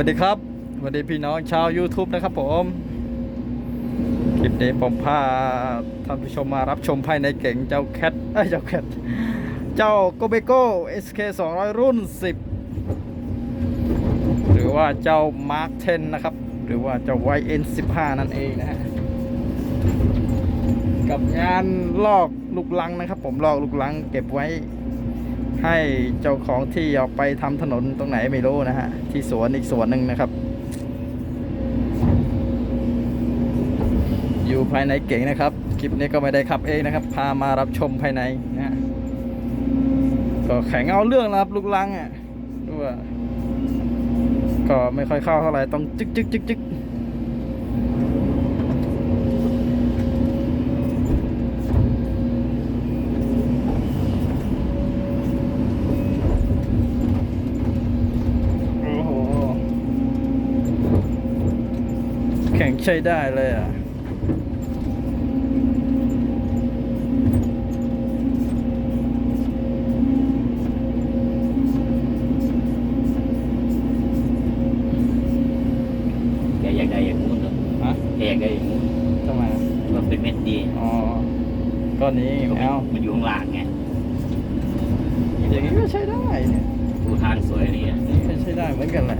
วัสดีครับสวัสดีพี่น้องชาว YouTube นะครับผมคลิปนี้ผมพาท่านผู้ชมมารับชมภายในเก่งเจ้าแคทเอ้ยเจ้าแคทเจ้าโกเบโก้ SK 200 รุ่น 10 หรือว่าเจ้า Mark 10 นะครับ หรือว่าเจ้า YN 15 นั่นเองนะฮะกับงานลอกลูกลังนะครับ ผมลอกลูกลังเก็บไว้ ให้เจ้าของที่เอาไปทำถนนตรงไหนไม่รู้นะฮะ ที่สวนอีกสวนหนึ่งนะครับ อยู่ภายในเก่งนะครับ คลิปนี้ก็ไม่ได้ขับเองนะครับ พามารับชมภายในนะก็แข็งเอาเรื่องนะครับลูกลังอะดูว่าก็ไม่ค่อยเข้าเท่าไหร่ต้องจึกจึกจึกจึกโอ้โห แข็งใช้ได้เลยอะแกอยากได้อย่างงู้นเหรอฮะแกอยากได้อย่างงู้นทำไมอะมันเป็นเม็ดดีอ๋อก้อนนี้ไม่เอามันอยู่ข้างล่างไงอย่างนี้ก็ใช้ได้เนี่ย ดูทางสวยนี่อะนี่ก็ใช้ได้เหมือนกันแหละ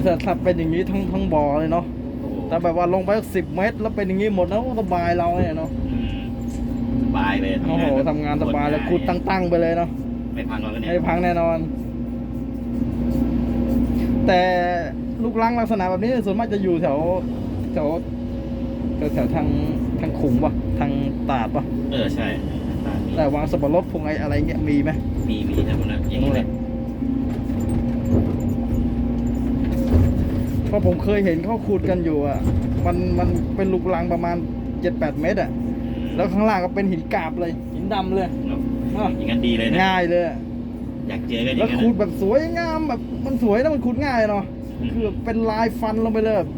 นี่ถ้าถ้าเป็นอย่างนี้ทั้งทั้งบ่อเลยเนาะโอ้โหแต่แบบว่าลงไปสิบเมตร แล้วเป็นอย่างนี้หมดแล้วก็สบายเราเนี่ยเนาะอืมสบายเลยโอ้โหทำงานสบายแล้วกูตั้งๆไปเลยเนาะไม่พังแล้วก็เนี่ยไม่พังแน่นอน แต่ลูกลังลักษณะแบบนี้ส่วนมากจะอยู่แถวแถวแถวแถวทางทางขุงปะทางตาดปะเออใช่ตามนี้แต่วางสับปะรดพวงไออะไรเงี้ยมีไหมมีมีแต่พวกนั้นอย่างนี้เลย เพราะผมเคยเห็นเขาขุดกันอยู่อะ มันมันเป็นลูกลังประมาณเจ็ดแปดเมตรอะ แล้วข้างล่างก็เป็นหินกาบเลย หินดำเลย อะ อย่างนั้นดีเลยนะ ง่ายเลยอะอยากเจอกันอแล้ย่าวงนั้นขูดแบบสวยงามแบบมันสวยนะมันขูดง่ายเนาะ คือเป็นลายฟันลงไปเลยแบบ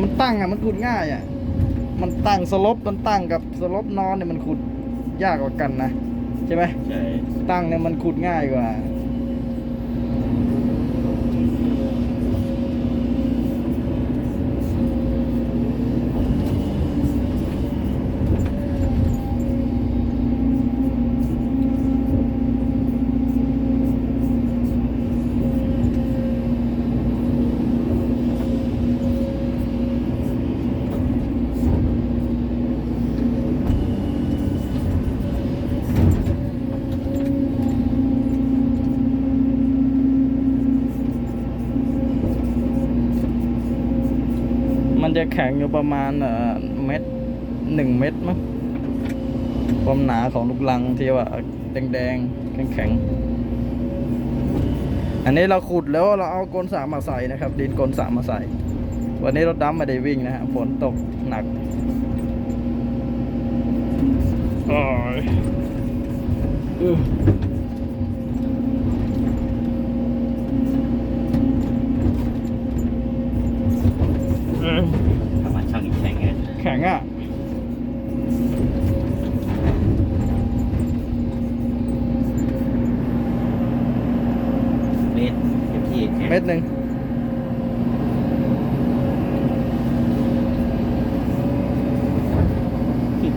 มันตั้งอะมันขูดง่ายอะ มันตั้งสลบมันตั้งกับสลบนอนเนี่ยมันขูดยากกว่ากันนะใช่ไหม ใช่ตั้งเนี่ยมันขูดง่ายกว่า มัน จะแข็งอยู่ประมาณเม็ดหนึ่งเม็ดมั้งความหนาของลูกลังที่ว่าแดงแดงแข็งแข็งๆอันนี้เราขุดแล้วเราเอากลสามมาใส่นะครับ ดินกลสามมาใส่ วันนี้รถดำไม่ได้วิ่งนะฮะฝนตกหนักโอ้ยอื้อเอ้ย ทำมาช่างอีกแข่งไง แข็ง อะเม็ดเต็มที่แข็งเม็ดหนึ่ง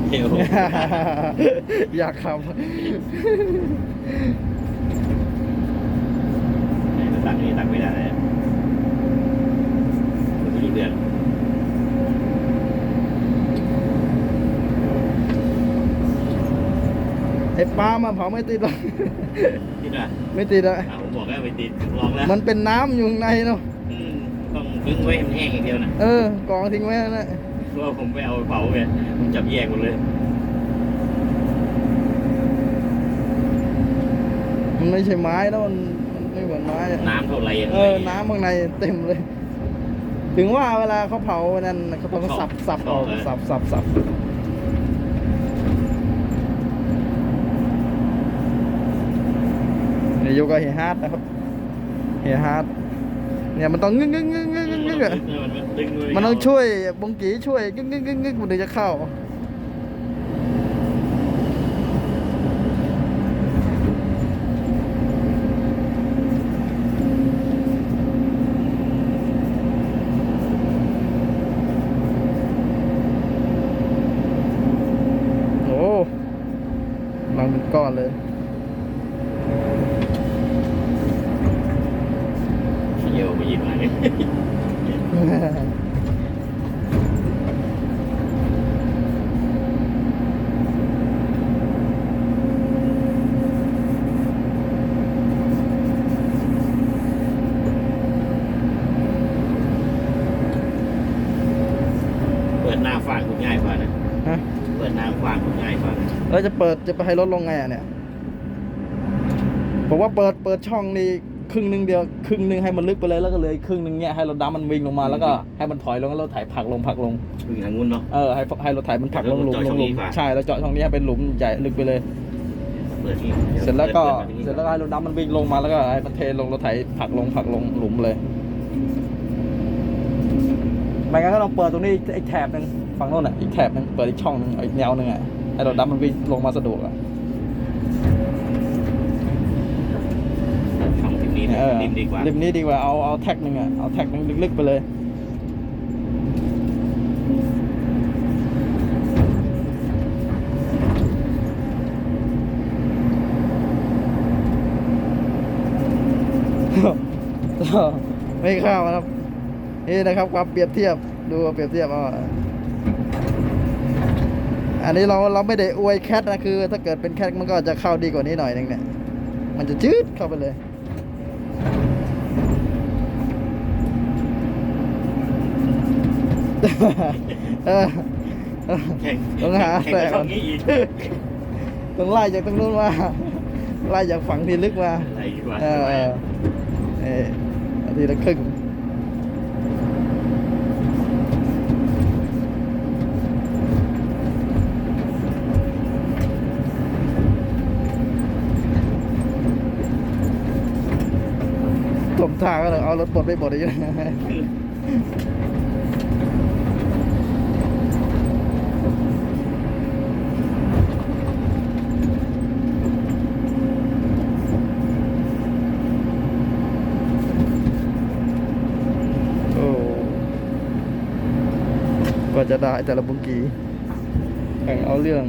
เร็วอยากขับตักนี่ตักไม่ได้เลยมันมีเดือน ไอ้ปลามาเผาไม่ติดหรอกที่น่ะไม่ติดอะอ่าผมบอกแล้วไปติดลองแล้วมันเป็นน้ำอยู่ข้างในเนาะ อืมต้องทิ้งไว้ให้มันแห้งอย่างเดียวนะเออกองทิ้งไว้นั่นนะเพราะว่าผมไปเอาไปเผาไงผมจับแยกหมดเลยมันไม่ใช่ไม้แล้วมันมันไม่เหมือนไม้อะน้ำเท่าไระเออ น้ำข้างในเต็มเลย ถึงว่าเวลาเขาเผานั่นเขาต้องสับสับออกสับสับสับ นี่อยู่กับเฮียฮาร์ดนะครับเฮียฮาร์ดเนี่ยมันต้องงึ้งงึ้งงึ้งงึ้งงึ้งอะมันมันดึงเลยมันต้องช่วยบงกีช่วยกึ๊กกึ๊กกึ๊กกึ๊กมันถึงจะเข้า โอ้ลังเป็นก้อนเลย เยี่ยวไปหยิบมาเนี่ยเปิดหน้าฟางคุณง่ายกว่านะ ฮะ เปิดหน้าฟางคุณง่ายกว่านะแล้วจะเปิดจะไปให้รถลงไงอะเนี่ยบอกว่าเปิดเปิดช่องนี้ ครึ่งหนึ่งเดียวครึ่งหนึ่งให้มันลึกไปเลยแล้วก็เลยครึ่งหนึ่งเนี่ยให้รถดำมันวิ่งลงมาแล้วก็ให้มันถอยลงแล้วรถไถผลักลงผลักลงวิ่งทางนู้นเนาะเออให้ให้รถไถมันผลักลงหลุมแล้วลเจาะช่งองหลุนี้มดีกว่าใช่แล้วเจาะช่องนี้ให้เป็นหลุมใหญ่ลึกไปเลยเปิดที่เสร็จแล้วก็ปิดปิดเสร็จแล้วก็ให้รถดำมันวิ่งลงมาแล้วก็ให้มันเทลงรถไถผลักลงผลักลงหลุมเลยไม่งั้นก็ต้องเปิดตรงนี้อีกแถบหนึ่งฝั่งโน้นอะอีกแถบหนึงเปิดอีกช่องหนึงอีกแนวหนึงอะให้รถดำมันวิ่งลงมาสะดวกอะ ช่องริ มนี้เออริมดีกว่าริมนี้ดีกว่าเอาเอาแท็กหนึ่งอะเอาแท็กหนึ่งลึกๆไปเลยไม่เข้าวนะครับ นี่นะครับความเปรียบเทียบดูเปรียบเทียบเอาอันนี้เราเราไม่ได้อวยแคทนะคือ ถ้าเกิดเป็นแคทมันก็จะเข้าดีกว่านี้หน่อยนึงเนี่ย มันจะจืดเข้าไปเลย ต้องหาแข่งแต่กับก่ช่ออนงนี้อีกต้องไล่จากตรงนู้นมาไล่จากฝั่งที่ลึกมาอะไรดีกว่าเออเออเอออาทีละครึ่งผ มทางก็เลยเอารถบดไปบดอีกโอ้กว่าจะได้แต่ละบุงกีแข่งเอาเรื่อง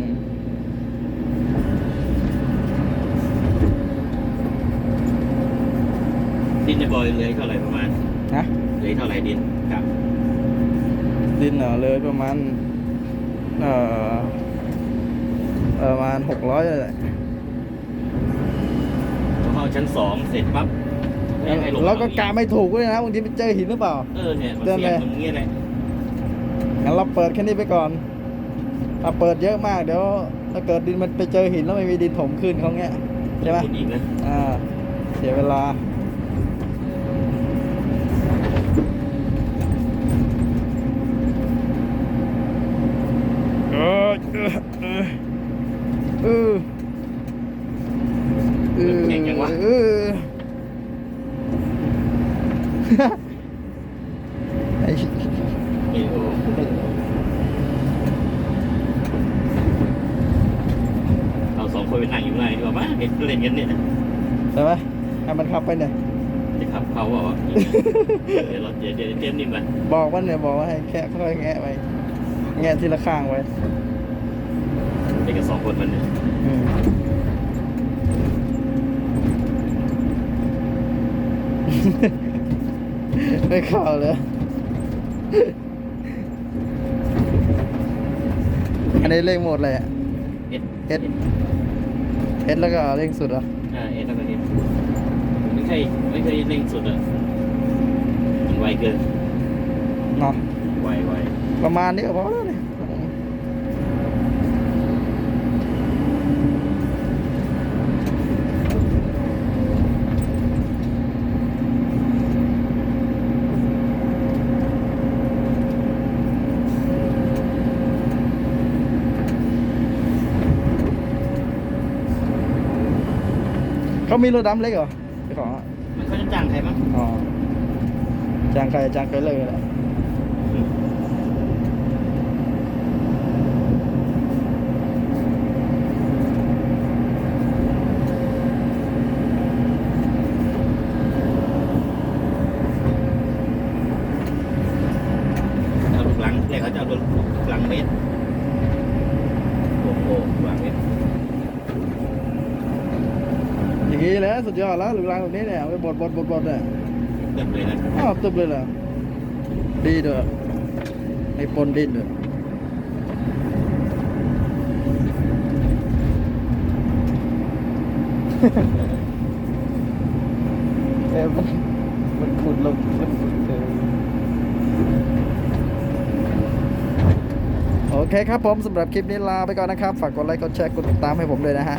ดินใน บอยเลยเท่าไหร่ประมาณนะเลยเท่าไหร่ดินครับ ดินเหรอเลยประมาณเอ่อประมาณหกร้อยเลยแหละพอเข้าชั้นสองเสร็จปั๊บไม่ให้ลงเราก็อีกะไม่ถูกด้วยนะบางทีไปเจอหินหรือเปล่า เออเนี่ยมันเดินเสียงไปตรงนี้เลยงั้นเราเปิดแค่นี้ไปก่อนถ้าเปิดเยอะมากเดี๋ยวถ้าเกิดดินมันไปเจอหินแล้วไม่มีดินถมขึ้นเขาเงี้ยใช่ไหมพูดอีกนะอ่าเสียเวลา เออเออ เออเออเออเก่งจังวะ เออไอ้นี่โอ้เราสองคนไปนั่งอยู่ข้างในดีกว่ามั้ยเห็นเล่นกันเนี่ยใช่ไหมให้มันขับไปเนี่ยจะขับเขาเปล่าวะ เดี๋ยวเราเดี๋ยวเดี๋ยวเตรียมนิ่มไปบอกมันเนี่ยบอกว่าให้แค่ค่อยๆแงะไปแงะทีละข้างไว้ เด็กกับสองคนมันเนี่ยอืมไม่เข้าเลยอันนี้เร่งโหมดอะไรอะเอ็ดเอสเอสแล้วก็เร่งสุดเหรออ่าเอ็ดแล้วก็เอ็ดไม่เคยไม่เคยเร่งสุดอะมันไวเกินเนาะไวไวประมาณนี้ก็พอแล้ว เนี่ยเขามีรถดำเล็กเหรอเจ้าของอะมันเขาจะจ้างใครมั้งอ๋อจางใครจางใครเลยแหละเอาลูกหลังเรียกเขาจะเอาลูกหลังเม็ดโอ้โหลูกหลังเม็ด อย่างนี้แหละสุดยอดแล้วหรือรางแบบนี้เนี่ยเอาไปบดบดบดบดเนี่ยเต็มเลยนะอ้าวตึบเลยเหรอดีด้วยไม่ปนดินด้วยเอ้ยมันมันขุดลงมันเออโอเคครับผมสำหรับคลิปนี้ลาไปก่อนนะครับ ฝากกดไลค์กดแชร์กดติดตามให้ผมด้วยนะฮะ